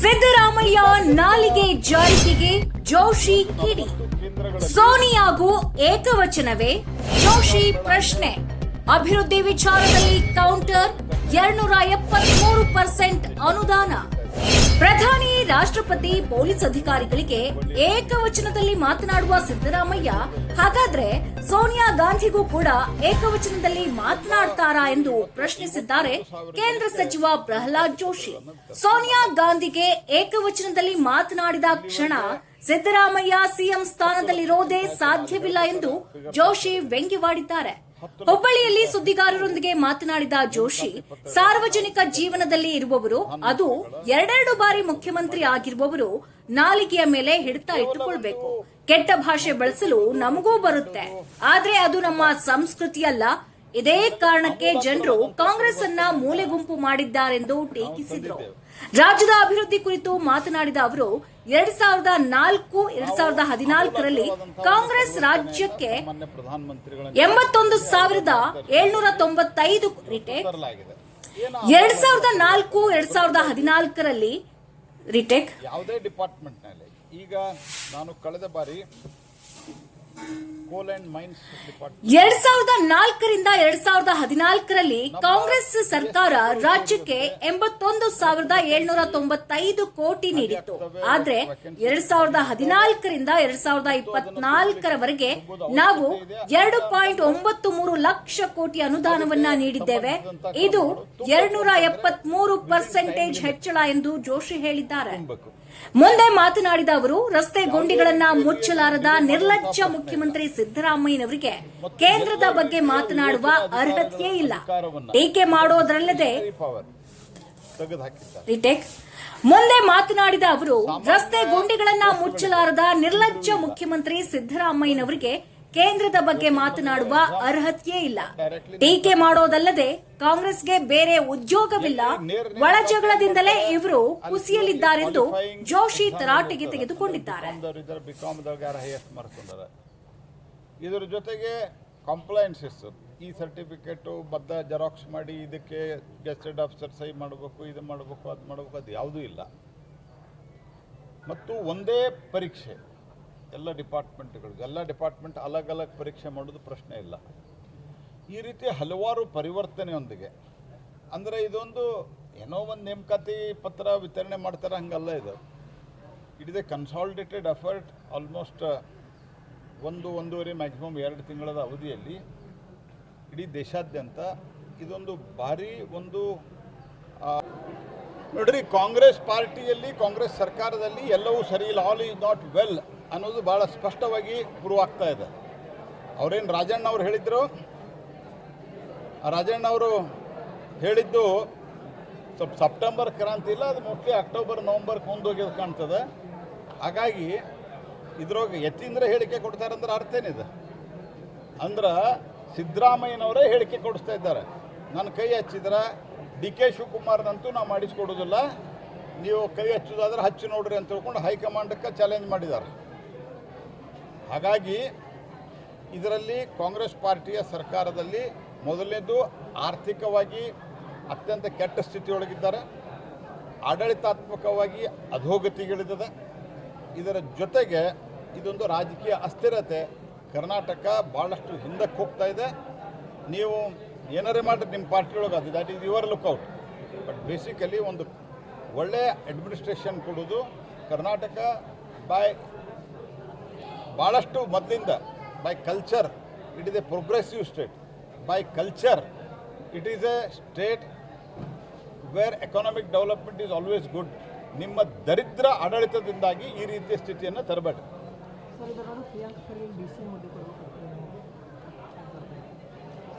ಸಿದ್ದರಾಮಯ್ಯ ನಾಲಿಗೆ ಜಾರಿಕೆಗೆ ಜೋಶಿ ಕಿಡಿ. ಸೋನಿಯಾಗೂ ಏಕವಚನವೇ? ಜೋಶಿ ಪ್ರಶ್ನೆ. ಅಭಿವೃದ್ಧಿ ವಿಚಾರದಲ್ಲಿ ಕೌಂಟರ್ ಎರಡ್ನೂರ ಎಪ್ಪತ್ಮೂರು ಪರ್ಸೆಂಟ್ ಅನುದಾನ. ಪ್ರಧಾನಿ, ರಾಷ್ಟ್ರಪತಿ, ಪೊಲೀಸ್ ಅಧಿಕಾರಿಗಳಿಗೆ ಏಕವಚನದಲ್ಲಿ ಮಾತನಾಡುವ ಸಿದ್ದರಾಮಯ್ಯ, ಹಾಗಾದ್ರೆ ಸೋನಿಯಾ ಗಾಂಧಿಗೂ ಕೂಡ ಏಕವಚನದಲ್ಲಿ ಮಾತನಾಡ್ತಾರಾ ಎಂದು ಪ್ರಶ್ನಿಸಿದ್ದಾರೆ ಕೇಂದ್ರ ಸಚಿವ ಪ್ರಹ್ಲಾದ್ ಜೋಶಿ. ಸೋನಿಯಾ ಗಾಂಧಿಗೆ ಏಕವಚನದಲ್ಲಿ ಮಾತನಾಡಿದ ಕ್ಷಣ ಸಿದ್ದರಾಮಯ್ಯ ಸಿಎಂ ಸ್ಥಾನದಲ್ಲಿರೋದೇ ಸಾಧ್ಯವಿಲ್ಲ ಎಂದು ಜೋಶಿ ವ್ಯಂಗ್ಯವಾಡಿದ್ದಾರೆ. ಹುಬ್ಬಳ್ಳಿಯಲ್ಲಿ ಸುದ್ದಿಗಾರರೊಂದಿಗೆ ಮಾತನಾಡಿದ ಜೋಶಿ, ಸಾರ್ವಜನಿಕ ಜೀವನದಲ್ಲಿ ಇರುವವರು, ಅದು ಎರಡೆರಡು ಬಾರಿ ಮುಖ್ಯಮಂತ್ರಿ ಆಗಿರುವವರು ನಾಲಿಗೆಯ ಮೇಲೆ ಹಿಡಿತಾ ಇಟ್ಟುಕೊಳ್ಬೇಕು. ಕೆಟ್ಟ ಭಾಷೆ ಬಳಸಲು ನಮಗೂ ಬರುತ್ತೆ. ಆದ್ರೆ ಅದು ನಮ್ಮ ಸಂಸ್ಕೃತಿಯಲ್ಲ ಇದೇ ಕಾರಣಕ್ಕೆ ಜನರು ಕಾಂಗ್ರೆಸ್ ಅನ್ನ ಮೂಲೆ ಗುಂಪು ಮಾಡಿದ್ದಾರೆಂದು ಟೀಕಿಸಿದರು. ರಾಜ್ಯದ ಅಭಿವೃದ್ಧಿ ಕುರಿತು ಮಾತನಾಡಿದ ಅವರು, ಎರಡ್ ಸಾವಿರದ ನಾಲ್ಕು, ಎರಡ್ ಸಾವಿರದ ಹದಿನಾಲ್ಕರಲ್ಲಿ ಕಾಂಗ್ರೆಸ್ ರಾಜ್ಯಕ್ಕೆ ಎಂಬತ್ತೊಂದು ಸಾವಿರದ ಏಳ್ನೂರ ತೊಂಬತ್ತೈದು ರಿಟೇಕ್, ಎರಡ್ ಸಾವಿರದ ನಾಲ್ಕು, ಎರಡ್ ಸಾವಿರದ ಹದಿನಾಲ್ಕರಲ್ಲಿ ರಿಟೇಕ್. ಯಾವುದೇ ಡಿಪಾರ್ಟ್ಮೆಂಟ್ ಈಗ ನಾನು ಕಳೆದ ಬಾರಿ ಎರಡ್ ಸಾವಿರದ ನಾಲ್ಕರಿಂದ ಎರಡ್ ಸಾವಿರದ ಹದಿನಾಲ್ಕರಲ್ಲಿ ಕಾಂಗ್ರೆಸ್ ಸರ್ಕಾರ ರಾಜ್ಯಕ್ಕೆ ಎಂಬತ್ತೊಂದು ಸಾವಿರದ ಏಳ್ನೂರ ತೊಂಬತ್ತೈದು ಕೋಟಿ ನೀಡಿತ್ತು. ಆದ್ರೆ ಎರಡ್ ಸಾವಿರದ ಹದಿನಾಲ್ಕರಿಂದ ಎರಡ್ ಸಾವಿರದ ಇಪ್ಪತ್ನಾಲ್ಕರವರೆಗೆ ನಾವು ಎರಡು ಪಾಯಿಂಟ್ ಒಂಬತ್ತು ಮೂರು ಲಕ್ಷ ಕೋಟಿ ಅನುದಾನವನ್ನ ನೀಡಿದ್ದೇವೆ. ಇದು ಎರಡ್ನೂರ ಎಪ್ಪತ್ಮೂರು ಪರ್ಸೆಂಟೇಜ್ ಹೆಚ್ಚಳ ಎಂದು ಜೋಶಿ ಹೇಳಿದ್ದಾರೆ. ಮುಂದೆ ಮಾತನಾಡಿದ ಅವರು ರಸ್ತೆ ಗುಂಡಿಗಳನ್ನ ಮುಚ್ಚಲಾರದ ನಿರ್ಲಜ್ಜ ಮುಖ್ಯಮಂತ್ರಿ ಸಿದ್ದರಾಮಯ್ಯನವರಿಗೆ ಕೇಂದ್ರದ ಬಗ್ಗೆ ಮಾತನಾಡುವ ಅರ್ಹತೆಯೇ ಇಲ್ಲ. ಟೀಕೆ ಮಾಡೋದ್ರಲ್ಲದೆ ಮುಂದೆ ಮಾತನಾಡಿದ ಅವರು ರಸ್ತೆ ಗುಂಡಿಗಳನ್ನ ಮುಚ್ಚಲಾರದ ನಿರ್ಲಜ್ಜ ಮುಖ್ಯಮಂತ್ರಿ ಸಿದ್ದರಾಮಯ್ಯನವರಿಗೆ ಕೇಂದ್ರದ ಬಗ್ಗೆ ಮಾತನಾಡುವ ಅರ್ಹತೆಯೇ ಇಲ್ಲ. ಟೀಕೆ ಮಾಡೋದಲ್ಲದೆ ಕಾಂಗ್ರೆಸ್ಗೆ ಬೇರೆ ಉದ್ಯೋಗವಿಲ್ಲ. ಒಳ ಜಗಳದಿಂದಲೇ ಇವರು ಕುಸಿಯಲಿದ್ದಾರೆಂದು ಜೋಶಿ ತರಾಟೆಗೆ ತೆಗೆದುಕೊಂಡಿದ್ದಾರೆ. ಇದರ ಜೊತೆಗೆ ಕಂಪ್ಲೈನ್ಸಸ್ ಈ ಸರ್ಟಿಫಿಕೇಟು ಬದ್ಧ ಜೆರಾಕ್ಸ್ ಮಾಡಿ ಇದಕ್ಕೆ ಗೆಸ್ಟೆಡ್ ಆಫೀಸರ್ ಸಹಿ ಮಾಡಬೇಕು, ಇದು ಮಾಡಬೇಕು, ಅದು ಮಾಡಬೇಕು, ಅದು ಯಾವುದೂ ಇಲ್ಲ. ಮತ್ತು ಒಂದೇ ಪರೀಕ್ಷೆ, ಎಲ್ಲ ಡಿಪಾರ್ಟ್ಮೆಂಟ್ಗಳು ಎಲ್ಲ ಡಿಪಾರ್ಟ್ಮೆಂಟ್ ಅಲಗ್ ಅಲಗ್ ಪರೀಕ್ಷೆ ಮಾಡೋದು ಪ್ರಶ್ನೆ ಇಲ್ಲ. ಈ ರೀತಿ ಹಲವಾರು ಪರಿವರ್ತನೆಯೊಂದಿಗೆ, ಅಂದರೆ ಇದೊಂದು ಏನೋ ಒಂದು ನೇಮಕಾತಿ ಪತ್ರ ವಿತರಣೆ ಮಾಡ್ತಾರೆ, ಹಂಗಲ್ಲ ಇದು. It is a consolidated effort almost ಒಂದು, ಒಂದೂವರೆ ಮ್ಯಾಕ್ಸಿಮಮ್ ಎರಡು ತಿಂಗಳದ ಅವಧಿಯಲ್ಲಿ ಇಡೀ ದೇಶಾದ್ಯಂತ ಇದೊಂದು ಭಾರಿ ಒಂದು ನೋಡ್ರಿ, ಕಾಂಗ್ರೆಸ್ ಪಾರ್ಟಿಯಲ್ಲಿ, ಕಾಂಗ್ರೆಸ್ ಸರ್ಕಾರದಲ್ಲಿ ಎಲ್ಲವೂ ಸರಿ ಇಲ್ಲ. ಆಲ್ ಈಸ್ ನಾಟ್ ವೆಲ್ ಅನ್ನೋದು ಭಾಳ ಸ್ಪಷ್ಟವಾಗಿ ಪ್ರೂವ್ ಆಗ್ತಾ ಇದೆ. ಅವರೇನು ರಾಜಣ್ಣ ಅವ್ರು ಹೇಳಿದ್ರು? ರಾಜಣ್ಣ ಅವರು ಹೇಳಿದ್ದು ಸ್ವಲ್ಪ ಸೆಪ್ಟೆಂಬರ್ ಕ್ರಾಂತಿ ಇಲ್ಲ, ಅದು ಮೋಸ್ಟ್ಲಿ ಅಕ್ಟೋಬರ್ ನವಂಬರ್ ಮುಂದೋಗ್ಯದು ಕಾಣ್ತದೆ. ಹಾಗಾಗಿ ಇದ್ರೊಳಗೆ ಎತ್ತಿಂದ್ರೆ ಹೇಳಿಕೆ ಕೊಡ್ತಾರಂದ್ರೆ ಅರ್ಥ ಏನಿದೆ? ಅಂದ್ರೆ ಸಿದ್ದರಾಮಯ್ಯನವರೇ ಹೇಳಿಕೆ ಕೊಡಿಸ್ತಾ ಇದ್ದಾರೆ. ನನ್ನ ಕೈ ಹಚ್ಚಿದ್ರೆ, ಡಿ ಕೆ ಶಿವಕುಮಾರ್ನಂತೂ ನಾವು ಮಾಡಿಸ್ಕೊಡೋದಿಲ್ಲ. ನೀವು ಕೈ ಹಚ್ಚೋದಾದ್ರೆ ಹಚ್ಚಿ ನೋಡ್ರಿ ಅಂತ ತಿಳ್ಕೊಂಡು ಹೈಕಮಾಂಡಕ್ಕೆ ಚಾಲೆಂಜ್ ಮಾಡಿದ್ದಾರೆ. ಹಾಗಾಗಿ ಇದರಲ್ಲಿ ಕಾಂಗ್ರೆಸ್ ಪಾರ್ಟಿಯ ಸರ್ಕಾರದಲ್ಲಿ ಮೊದಲನೇದು ಆರ್ಥಿಕವಾಗಿ ಅತ್ಯಂತ ಕೆಟ್ಟ ಸ್ಥಿತಿಯೊಳಗಿದ್ದಾರೆ. ಆಡಳಿತಾತ್ಮಕವಾಗಿ ಅಧೋಗತಿಗಳಿದೆ ಇದರ ಜೊತೆಗೆ ಇದೊಂದು ರಾಜಕೀಯ ಅಸ್ಥಿರತೆ. ಕರ್ನಾಟಕ ಭಾಳಷ್ಟು ಹಿಂದಕ್ಕೆ ಹೋಗ್ತಾ ಇದೆ. ನೀವು ಏನಾರೇ ಮಾಡಿದ್ರೆ ನಿಮ್ಮ ಪಾರ್ಟಿಯೊಳಗೆ ಅದು that is your lookout but basically ಒಂದು ಒಳ್ಳೆಯ ಅಡ್ಮಿನಿಸ್ಟ್ರೇಷನ್ ಕೊಡೋದು ಕರ್ನಾಟಕ ಬೈ ಭಾಳಷ್ಟು ಮೊದಲಿಂದ by culture it is a progressive state by culture it is a state where economic development is always good ನಿಮ್ಮ ದರಿದ್ರ ಆಡಳಿತದಿಂದಾಗಿ ಈ ರೀತಿಯ ಸ್ಥಿತಿಯನ್ನು ತರಬೇಡಿ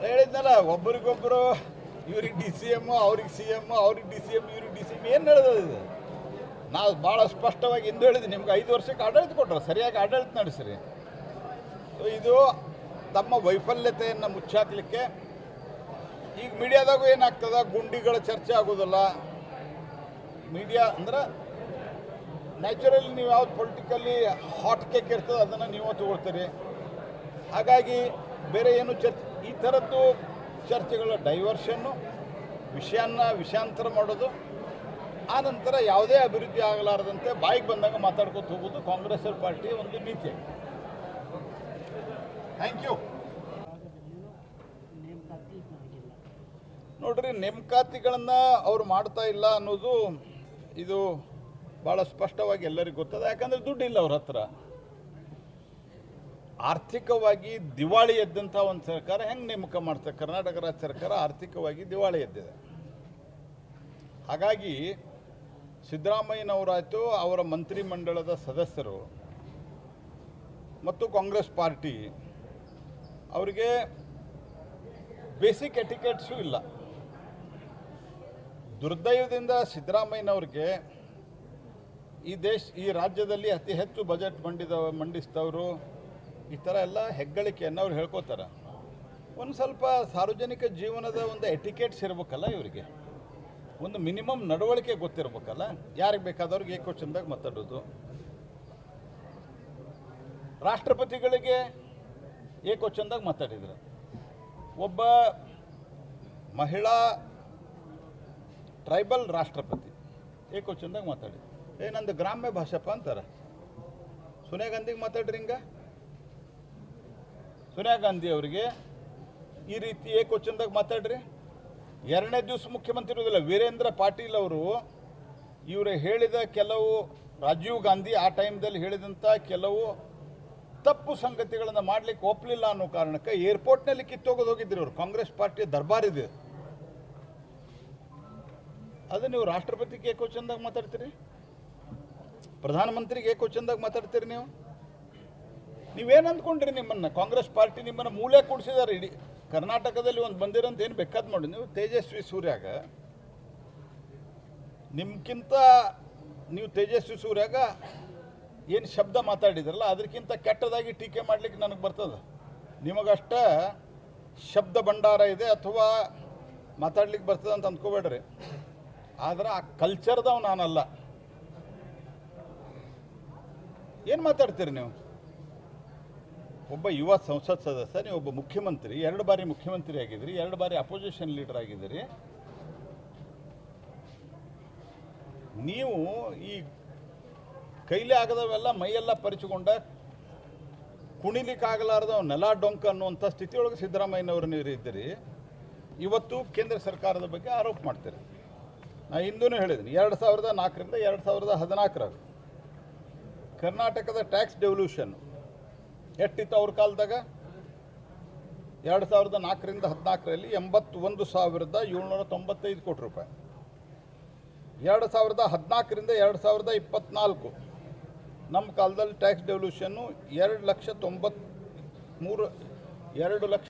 ಹೇಳಿದ್ನಲ್ಲ ಒಬ್ಬರಿಗೊಬ್ಬರು ಇವ್ರಿಗೆ ಡಿ ಸಿ ಎಂ ಅವ್ರಿಗೆ ಸಿ ಎಂ ಅವ್ರಿಗೆ ಡಿ ಸಿ ಎಂ ಇವ್ರಿಗೆ ಡಿ ಸಿ ಎಂ ಏನು ನಡೆದಿದೆ ಇದು? ನಾವು ಭಾಳ ಸ್ಪಷ್ಟವಾಗಿ ಹಿಂದೆ ಹೇಳಿದ್ವಿ, ನಿಮ್ಗೆ ಐದು ವರ್ಷಕ್ಕೆ ಆಡಳಿತ ಕೊಟ್ಟರು ಸರಿಯಾಗಿ ಆಡಳಿತ ನಡೆಸ್ರಿ. ಇದು ತಮ್ಮ ವೈಫಲ್ಯತೆಯನ್ನು ಮುಚ್ಚಾಕ್ಲಿಕ್ಕೆ ಈಗ ಮೀಡಿಯಾದಾಗೂ ಏನಾಗ್ತದ? ಗುಂಡಿಗಳ ಚರ್ಚೆ ಆಗೋದಿಲ್ಲ. ಮೀಡಿಯಾ ಅಂದ್ರೆ ನ್ಯಾಚುರಲಿ ನೀವು ಯಾವ್ದು ಪೊಲಿಟಿಕಲಿ ಹಾಟ್ ಕೇಕ್ ಇರ್ತದೆ ಅದನ್ನು ನೀವು ತಗೊಳ್ತೀರಿ. ಹಾಗಾಗಿ ಬೇರೆ ಏನು ಚರ್ಚೆ ಈ ಥರದ್ದು ಚರ್ಚೆಗಳ ಡೈವರ್ಷನ್ನು ವಿಷಯನ ವಿಷಯಾಂತರ ಮಾಡೋದು, ಆ ನಂತರ ಯಾವುದೇ ಅಭಿವೃದ್ಧಿ ಆಗಲಾರದಂತೆ ಬಾಯಿಗೆ ಬಂದಾಗ ಮಾತಾಡ್ಕೊತ ಹೋಗೋದು ಕಾಂಗ್ರೆಸ್ ಪಾರ್ಟಿಯ ಒಂದು ನೀತಿ. ಥ್ಯಾಂಕ್ ಯು ನೋಡ್ರಿ ನೇಮಕಾತಿಗಳನ್ನು ಅವ್ರು ಮಾಡ್ತಾ ಇಲ್ಲ ಅನ್ನೋದು ಇದು ಭಾಳ ಸ್ಪಷ್ಟವಾಗಿ ಎಲ್ಲರಿಗೂ ಗೊತ್ತದೆ. ಯಾಕಂದ್ರೆ ದುಡ್ಡಿಲ್ಲ ಅವ್ರ ಹತ್ರ. ಆರ್ಥಿಕವಾಗಿ ದಿವಾಳಿ ಎದ್ದಂಥ ಒಂದು ಸರ್ಕಾರ ಹೆಂಗೆ ನೇಮಕ ಮಾಡ್ತಾರೆ ಕರ್ನಾಟಕ ರಾಜ್ಯ ಸರ್ಕಾರ ಆರ್ಥಿಕವಾಗಿ ದಿವಾಳಿ ಎದ್ದಿದೆ. ಹಾಗಾಗಿ ಸಿದ್ದರಾಮಯ್ಯನವರಾಯಿತು, ಅವರ ಮಂತ್ರಿಮಂಡಲದ ಸದಸ್ಯರು ಮತ್ತು ಕಾಂಗ್ರೆಸ್ ಪಾರ್ಟಿ, ಅವರಿಗೆ ಬೇಸಿಕ್ ಎಟಿಕೆಟ್ಸು ಇಲ್ಲ. ದುರ್ದೈವದಿಂದ ಸಿದ್ದರಾಮಯ್ಯನವ್ರಿಗೆ ಈ ದೇಶ, ಈ ರಾಜ್ಯದಲ್ಲಿ ಅತಿ ಹೆಚ್ಚು ಬಜೆಟ್ ಮಂಡಿದ ಮಂಡಿಸಿದವರು ಈ ಥರ ಎಲ್ಲ ಹೆಗ್ಗಳಿಕೆಯನ್ನು ಅವ್ರು ಹೇಳ್ಕೋತಾರೆ. ಒಂದು ಸ್ವಲ್ಪ ಸಾರ್ವಜನಿಕ ಜೀವನದ ಒಂದು ಎಟಿಕೆಟ್ಸ್ ಇರಬೇಕಲ್ಲ ಇವರಿಗೆ. ಒಂದು ಮಿನಿಮಮ್ ನಡವಳಿಕೆ ಗೊತ್ತಿರಬೇಕಲ್ಲ, ಯಾರಿಗೆ ಬೇಕಾದವ್ರಿಗೆ ಏಕವಚನದಾಗ ಮಾತಾಡೋದು. ರಾಷ್ಟ್ರಪತಿಗಳಿಗೆ ಏಕವಚನದಾಗ ಮಾತಾಡಿದ್ರು. ಒಬ್ಬ ಮಹಿಳಾ ಟ್ರೈಬಲ್ ರಾಷ್ಟ್ರಪತಿ ಏಕವಚನದಾಗ ಮಾತಾಡಿ ಏ, ನಂದು ಗ್ರಾಮ್ಯ ಭಾಷೆಪ್ಪ ಅಂತಾರೆ. ಸೋನಿಯಾ ಗಾಂಧಿಗೆ ಮಾತಾಡ್ರಿ ಹಿಂಗ? ಸೋನಿಯಾ ಗಾಂಧಿ ಅವರಿಗೆ ಈ ರೀತಿ ಏಕವಚನದಾಗ ಮಾತಾಡ್ರಿ? ಎರಡನೇ ದಿವಸ ಮುಖ್ಯಮಂತ್ರಿ ಇರೋದಿಲ್ಲ ವೀರೇಂದ್ರ ಪಾಟೀಲ್ ಅವರು ಇವರು ಹೇಳಿದ ಕೆಲವು, ರಾಜೀವ್ ಗಾಂಧಿ ಆ ಟೈಮ್ದಲ್ಲಿ ಹೇಳಿದಂಥ ಕೆಲವು ತಪ್ಪು ಸಂಗತಿಗಳನ್ನು ಮಾಡಲಿಕ್ಕೆ ಒಪ್ಪಲಿಲ್ಲ ಅನ್ನೋ ಕಾರಣಕ್ಕೆ ಏರ್ಪೋರ್ಟ್ನಲ್ಲಿ ಕಿತ್ತೋಗೋದು ಹೋಗಿದ್ರಿ ಅವರು ಕಾಂಗ್ರೆಸ್ ಪಾರ್ಟಿಯ ದರ್ಬಾರ್ ಇದೆ. ಅದು ನೀವು ರಾಷ್ಟ್ರಪತಿಗೆ ಕ್ವಶನ್ದಾಗ ಮಾತಾಡ್ತೀರಿ? ಪ್ರಧಾನಮಂತ್ರಿಗೆ ಏಕವಚನದಾಗ ಮಾತಾಡ್ತೀರಿ ನೀವು? ನೀವೇನು ಅಂದ್ಕೊಂಡ್ರಿ ನಿಮ್ಮನ್ನು? ಕಾಂಗ್ರೆಸ್ ಪಾರ್ಟಿ ನಿಮ್ಮನ್ನು ಮೂಲೆ ಕೂಡಿಸಿದ್ದಾರೆ ಇಡೀ ಕರ್ನಾಟಕದಲ್ಲಿ ಒಂದು ಬಂದಿರೋಂತ ಏನು ಬೇಕಾದ್ ಮಾಡಿ ನೀವು ತೇಜಸ್ವಿ ಸೂರ್ಯಾಗ ನಿಮ್ಗಿಂತ ನೀವು ತೇಜಸ್ವಿ ಸೂರ್ಯಾಗ ಏನು ಶಬ್ದ ಮಾತಾಡಿದ್ರಲ್ಲ ಅದಕ್ಕಿಂತ ಕೆಟ್ಟದಾಗಿ ಟೀಕೆ ಮಾಡ್ಲಿಕ್ಕೆ ನನಗೆ ಬರ್ತದೆ. ನಿಮಗಷ್ಟ ಶಬ್ದ ಭಂಡಾರ ಇದೆ ಅಥವಾ ಮಾತಾಡ್ಲಿಕ್ಕೆ ಬರ್ತದೆ ಅಂತ ಅಂದ್ಕೋಬೇಡ್ರಿ. ಆದ್ರೆ ಆ ಕಲ್ಚರ್ದವ್ ನಾನಲ್ಲ. ಏನು ಮಾತಾಡ್ತೀರಿ ನೀವು? ಒಬ್ಬ ಯುವ ಸಂಸತ್ ಸದಸ್ಯ, ನೀವು ಒಬ್ಬ ಮುಖ್ಯಮಂತ್ರಿ, ಎರಡು ಬಾರಿ ಮುಖ್ಯಮಂತ್ರಿ ಆಗಿದ್ರಿ ಎರಡು ಬಾರಿ ಅಪೋಸಿಷನ್ ಲೀಡರ್ ಆಗಿದ್ದೀರಿ. ನೀವು ಈ ಕೈಲಿ ಆಗದವೆಲ್ಲ ಮೈಯೆಲ್ಲ ಪರಿಚಿಕೊಂಡ, ಕುಣಿಲಿಕ್ಕಾಗಲಾರ್ದ ನೆಲ ಡೊಂಕ ಅನ್ನುವಂಥ ಸ್ಥಿತಿಯೊಳಗೆ ಸಿದ್ದರಾಮಯ್ಯನವರು ನೀವು ಇದ್ದೀರಿ. ಇವತ್ತು ಕೇಂದ್ರ ಸರ್ಕಾರದ ಬಗ್ಗೆ ಆರೋಪ ಮಾಡ್ತೀರಿ. ನಾ ಹಿಂದೂ ಹೇಳಿದ್ದೀನಿ ಎರಡು ಸಾವಿರದ ನಾಲ್ಕರಿಂದ ಎರಡು ಸಾವಿರದ ಹದಿನಾಲ್ಕರಾಗ ಕರ್ನಾಟಕದ ಟ್ಯಾಕ್ಸ್ ಡೆವಲ್ಯೂಷನ್. ಎಷ್ಟಿತ್ತು ಅವ್ರ ಕಾಲದಾಗ? ಎರಡು ಸಾವಿರದ ನಾಲ್ಕರಿಂದ ಹದಿನಾಲ್ಕರಲ್ಲಿ ಎಂಬತ್ತೊಂದು ಸಾವಿರದ ಏಳ್ನೂರ ತೊಂಬತ್ತೈದು ಕೋಟಿ ರೂಪಾಯಿ. ಎರಡು ಸಾವಿರದ ಹದಿನಾಲ್ಕರಿಂದ ಎರಡು ಸಾವಿರದ ಇಪ್ಪತ್ತ್ನಾಲ್ಕು ನಮ್ಮ ಕಾಲದಲ್ಲಿ ಟ್ಯಾಕ್ಸ್ ಡೆವಲ್ಯೂಷನ್ನು ಎರಡು ಲಕ್ಷ ತೊಂಬತ್ತ್ಮೂರು ಎರಡು ಲಕ್ಷ